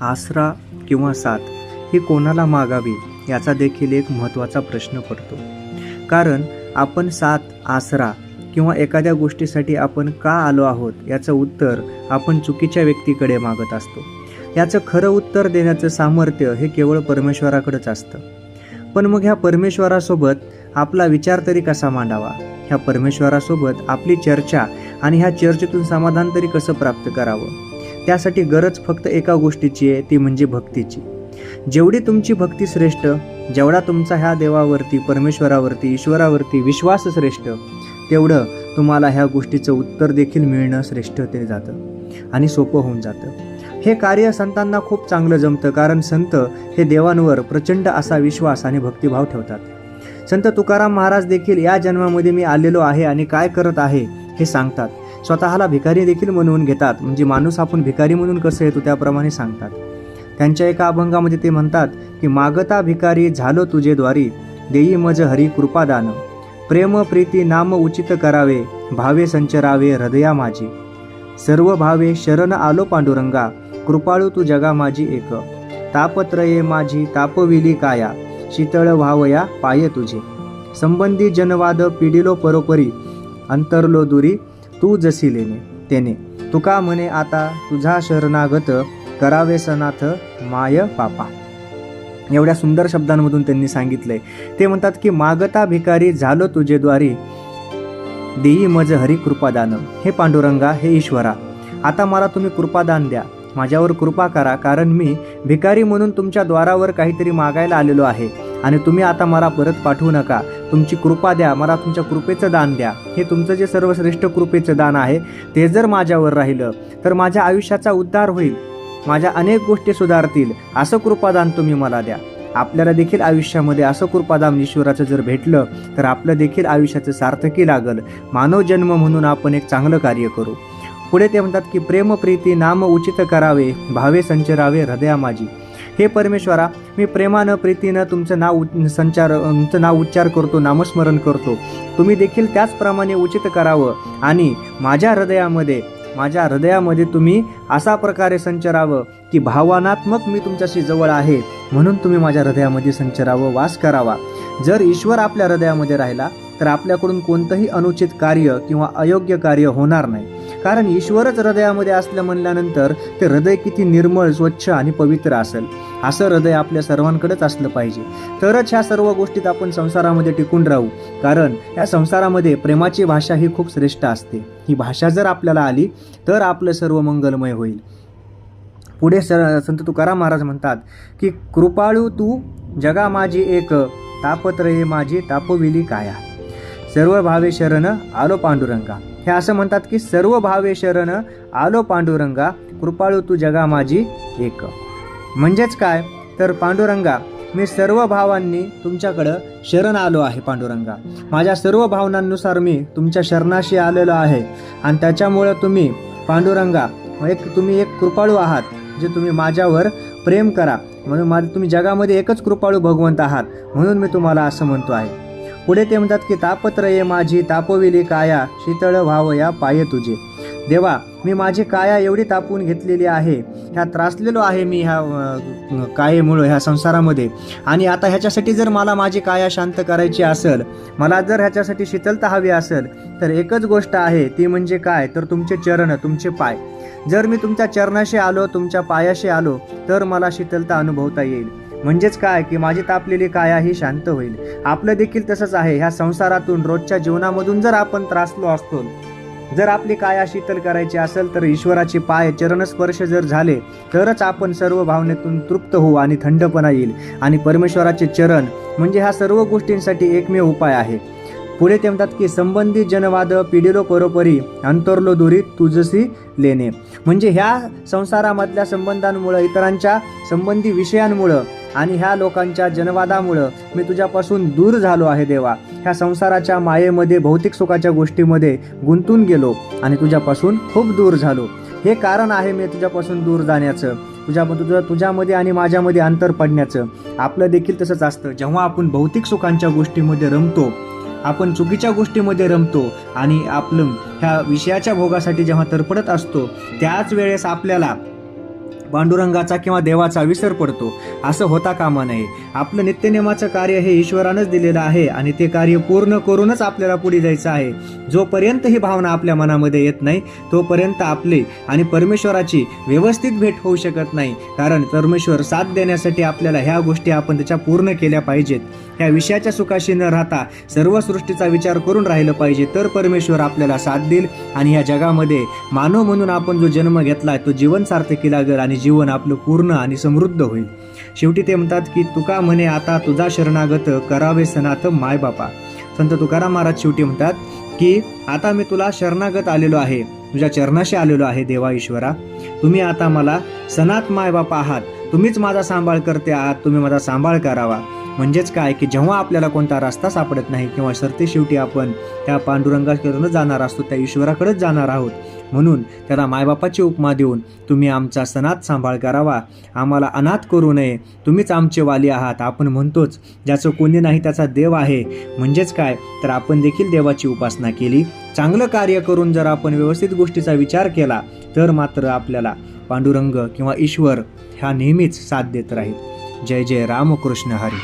आसरा किंवा साथ ही कोणाला मागावी याचा देखील एक महत्त्वाचा प्रश्न पडतो. कारण आपण साथ आसरा किंवा एखाद्या गोष्टीसाठी आपण का आलो आहोत याचं उत्तर आपण चुकीच्या व्यक्तीकडे मागत असतो. याचं खरं उत्तर देण्याचं सामर्थ्य हे केवळ परमेश्वराकडंच असतं. पण मग ह्या परमेश्वरासोबत आपला विचार तरी कसा मांडावा? ह्या परमेश्वरासोबत आपली चर्चा आणि ह्या चर्चेतून समाधान तरी कसं प्राप्त करावं? त्यासाठी गरज फक्त एका गोष्टीची आहे ती म्हणजे भक्तीची. जेवढी तुमची भक्ती श्रेष्ठ जेवढा तुमचा ह्या देवावरती परमेश्वरावरती ईश्वरावरती विश्वास श्रेष्ठ तेवढं तुम्हाला ह्या गोष्टीचं उत्तर देखील मिळणं श्रेष्ठ ते जातं आणि सोपं होऊन जातं. हे कार्य संतांना खूप चांगलं जमतं कारण संत हे देवांवर प्रचंड असा विश्वास आणि भक्तिभाव ठेवतात. संत तुकाराम महाराज देखील या जन्मामध्ये मी आलेलो आहे आणि काय करत आहे हे सांगतात. स्वतःला भिकारी देखील म्हणून घेतात. म्हणजे माणूस आपण भिकारी म्हणून कसं येतो त्याप्रमाणे सांगतात. त्यांच्या एका अभंगामध्ये ते म्हणतात की मागता भिकारी झालो तुझे द्वारी देई मज हरी कृपादान. प्रेम प्रीती नाम उचित करावे भावे संचरावे हृदया माझी. सर्व भावे शरण आलो पांडुरंगा कृपाळू तू जगा माझी एक. तापत्रये माझी तापविली काया शीतळ व्हावया पाय तुझे. संबंधी जनवाद पिडिलो परोपरी अंतरलो दुरी तू जशी लेणे तेने. तुका म्हणे आता तुझा शरणागत करावे सनाथ माय पापा. एवढ्या सुंदर शब्दांमधून त्यांनी सांगितलंय. ते म्हणतात की मागता भिकारी झालो तुझे द्वारी देई मज हरी कृपादान. हे पांडुरंगा हे ईश्वरा आता मला तुम्ही कृपादान द्या. माझ्यावर कृपा करा कारण मी भिकारी म्हणून तुमच्या द्वारावर काहीतरी मागायला आलेलो आहे. आणि तुम्ही आता मला परत पाठवू नका. तुमची कृपा द्या मला तुमच्या कृपेचं दान द्या. हे तुमचं जे सर्वश्रेष्ठ कृपेचं दान आहे ते जर माझ्यावर राहिलं तर माझ्या आयुष्याचा उद्धार होईल. माझ्या अनेक गोष्टी सुधारतील. असं कृपादान तुम्ही मला द्या. आपल्याला देखील आयुष्यामध्ये असं कृपादान ईश्वराचं जर भेटलं तर आपलं देखील आयुष्याचं सार्थकी लागल. मानव जन्म म्हणून आपण एक चांगलं कार्य करू. पुढे ते म्हणतात की प्रेम प्रीती नाम उचित करावे भावे संचरावे हृदया माझी. हे परमेश्वरा मी प्रेमानं प्रीतीनं तुमचं नाव संचार तुमचं नाव उच्चार करतो नामस्मरण करतो. तुम्ही देखील त्याचप्रमाणे उचित करावं आणि माझ्या हृदयामध्ये माझ्या हृदयामध्ये तुम्ही असा प्रकारे संचरावं की भावनात्मक मी तुमच्याशी जवळ आहे म्हणून तुम्ही माझ्या हृदयामध्ये संचरावं वास करावा. जर ईश्वर आपल्या हृदयामध्ये राहिला तर आपल्याकडून कोणतंही अनुचित कार्य किंवा अयोग्य कार्य होणार नाही. कारण ईश्वरच हृदयामध्ये असलं म्हणल्यानंतर ते हृदय किती निर्मळ स्वच्छ आणि पवित्र असेल. असं हृदय आपल्या सर्वांकडेच असलं पाहिजे. तरच ह्या सर्व गोष्टीत आपण संसारामध्ये टिकून राहू. कारण या संसारामध्ये प्रेमाची भाषा ही खूप श्रेष्ठ असते. ही भाषा जर आपल्याला आली तर आपलं सर्व मंगलमय होईल. पुढे सर संत तुकाराम महाराज म्हणतात की कृपाळू तू जगा माझी एक तापत्रये माझी तापविली काया. सर्व भावे शरण आलो पांडुरंगा. हे असं म्हणतात की सर्व भावे शरण आलो पांडुरंगा कृपाळू तू जगा माझी एक. म्हणजेच काय? तर पांडुरंगा मी सर्व भावांनी तुमच्याकडं शरण आलो आहे पांडुरंगा. माझ्या सर्व भावनांनुसार मी तुमच्या शरणाशी आलेलो आहे. आणि त्याच्यामुळं तुम्ही पांडुरंगा एक तुम्ही एक कृपाळू आहात जे तुम्ही माझ्यावर प्रेम करा. म्हणून माझं तुम्ही जगामध्ये एकच कृपाळू भगवंत आहात. म्हणून मी तुम्हाला असं म्हणतो आहे. पुढे ते म्हणतात की तापत्रये माझी तापविली काया शीतळ व्हाव या पाय तुझे. देवा मी माझी काया एवढी तापवून घेतलेली आहे ह्या त्रासलेलो आहे मी ह्या कायेमुळं ह्या संसारामध्ये. आणि आता ह्याच्यासाठी जर मला माझी काया शांत करायची असेल मला जर ह्याच्यासाठी शीतलता हवी असेल तर एकच गोष्ट आहे ती म्हणजे काय? तर तुमचे चरण तुमचे पाय. जर मी तुमच्या चरणाशी आलो तुमच्या पायाशी आलो तर मला शीतलता अनुभवता येईल. म्हणजेच काय की माझी तापलेली काया ही शांत होईल. आपलं देखील तसंच आहे. ह्या संसारातून रोजच्या जीवनामधून जर आपण त्रासलो असतो जर आपली काया शीतल करायची असेल तर ईश्वराचे पाय चरणस्पर्श जर झाले तरच आपण सर्व भावनेतून तृप्त होऊ आणि थंडपणा येईल. आणि परमेश्वराचे चरण म्हणजे ह्या सर्व गोष्टींसाठी एकमेव उपाय आहे. पुढे ते म्हणतात की संबंधित जनवाद पिढीलो परोपरी अंतरलो दुरी तुझसी लेणे. म्हणजे ह्या संसारामधल्या संबंधांमुळं इतरांच्या संबंधी विषयांमुळं आणि ह्या लोकांच्या जनवादामुळं मी तुझ्यापासून दूर झालो आहे देवा. ह्या संसाराच्या मायेमध्ये भौतिक सुखाच्या गोष्टीमध्ये गुंतून गेलो आणि तुझ्यापासून खूप दूर झालो. हे कारण आहे मी तुझ्यापासून दूर जाण्याचं. तुझ्या तुझ्या तुझ्यामध्ये आणि माझ्यामध्ये अंतर पडण्याचं. आपलं देखील तसंच असतं. जेव्हा आपण भौतिक सुखांच्या गोष्टीमध्ये रमतो आपण चुकीच्या गोष्टीमध्ये रमतो आणि आपलं ह्या विषयाच्या भोगासाठी जेव्हा तरपडत असतो त्याच वेळेस आपल्याला पांडुरंगाचा किंवा देवाचा विसर पडतो. असं होता कामा नये. आपलं नित्यनेमाचं कार्य हे ईश्वरानंच दिलेलं आहे आणि ते कार्य पूर्ण करूनच आपल्याला पुढे जायचं आहे. जोपर्यंत ही भावना आपल्या मनामध्ये येत नाही तोपर्यंत आपली आणि परमेश्वराची व्यवस्थित भेट होऊ शकत नाही. कारण परमेश्वर साथ देण्यासाठी आपल्याला ह्या गोष्टी आपण त्याच्या पूर्ण केल्या पाहिजेत. ह्या विषयाच्या सुखाशी न राहता सर्व सृष्टीचा विचार करून राहिलं पाहिजे तर परमेश्वर आपल्याला साथ देईल आणि ह्या जगामध्ये मानव म्हणून आपण जो जन्म घेतलाय तो जीवन सार्थकी लागेल आणि जीवन आपलं पूर्ण आणि समृद्ध होईल. शेवटी ते म्हणतात की तुका म्हणे आता तुझा शरणागत करावे सनात मायबापा. संत तुकाराम महाराज शेवटी म्हणतात की आता मी तुला शरणागत आलेलो आहे. तुझ्या चरणाशी आलेलो आहे देवा ईश्वरा. तुम्ही आता मला सनात मायबापा आहात. तुम्हीच माझा सांभाळ करते आहात. तुम्ही माझा सांभाळ करावा. म्हणजेच काय? की जेव्हा आपल्याला कोणता रस्ता सापडत नाही किंवा सरते शेवटी आपण त्या पांडुरंगाकडूनच जाणार असतो त्या ईश्वराकडेच जाणार आहोत म्हणून त्याला मायबापाची उपमा देऊन तुम्ही आमचा सणात सांभाळ करावा. आम्हाला अनाथ करू नये. तुम्हीच आमचे वाली आहात. आपण म्हणतोच ज्याचं कोणी नाही त्याचा देव आहे. म्हणजेच काय? तर आपण देखील देवाची उपासना केली. चांगलं कार्य करून जर आपण व्यवस्थित गोष्टीचा विचार केला तर मात्र आपल्याला पांडुरंग किंवा ईश्वर ह्या नेहमीच साथ देत राहील. जय जय रामकृष्ण हरी।